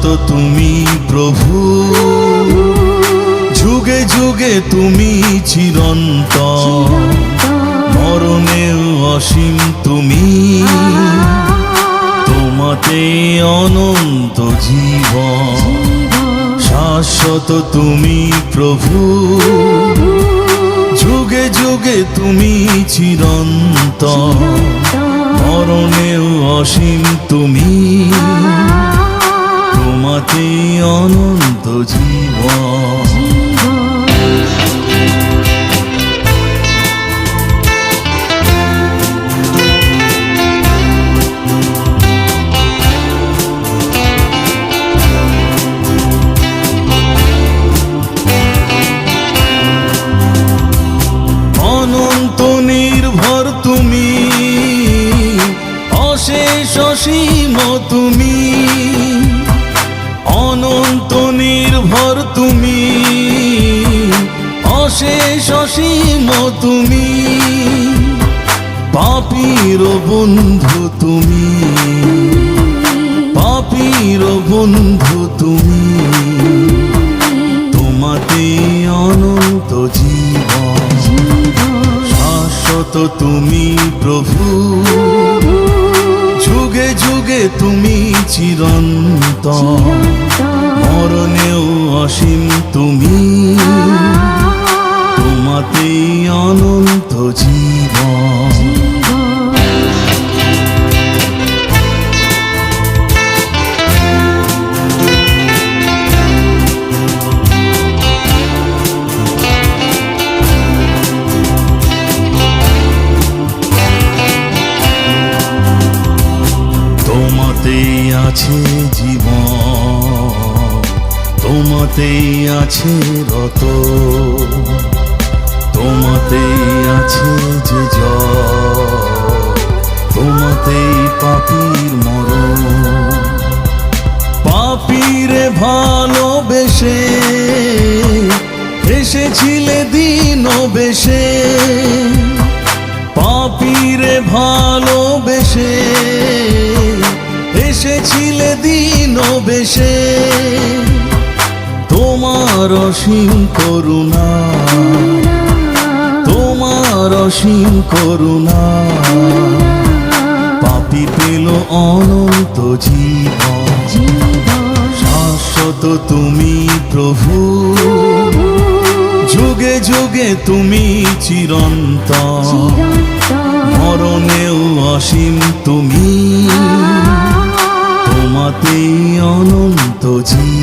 শাশ্বত তুমি প্রভু। যুগে যুগে তুমি চিরন্তন। মরণেও অসীম তুমি। তোমাতে অনন্ত জীবন। শাশ্বত তুমি প্রভু। যুগে যুগে তুমি চিরন্তন। মরণেও অসীম তুমি। জীবন। অনন্ত নির্ভর তুমি তুমি। অনন্ত নির্ভর তুমি। অশেষ অসীম তুমি। পাপির বন্ধু তুমি। পাপির বন্ধু তুমি। তোমাতে অনন্ত জীবন। শাশ্বত তুমি প্রভু। যুগে যুগে তুমি চিরন্তন। মরণেও অসীম তুমি। তোমাতে অনন্ত জীবন। তোমাতেই আছে জীবন। তোমাতেই আছে রত। তোমাতেই আছে যে তোমাতেই পাপির মরণ। পাপিরে ভালোবেসে এসেছিলে দিন বেশে পাপিরে ভালোবেসে এসেছিলে দিন বেশে তোমার অসীম করুণা, তোমার অসীম করুণা। পাপি পেল অনন্ত জীবন, শাশ্বত তুমি প্রভু। যুগে যুগে তুমি চিরন্ত মরণেও অসীম তুমি। তোমাতেই অনন্ত জীবন।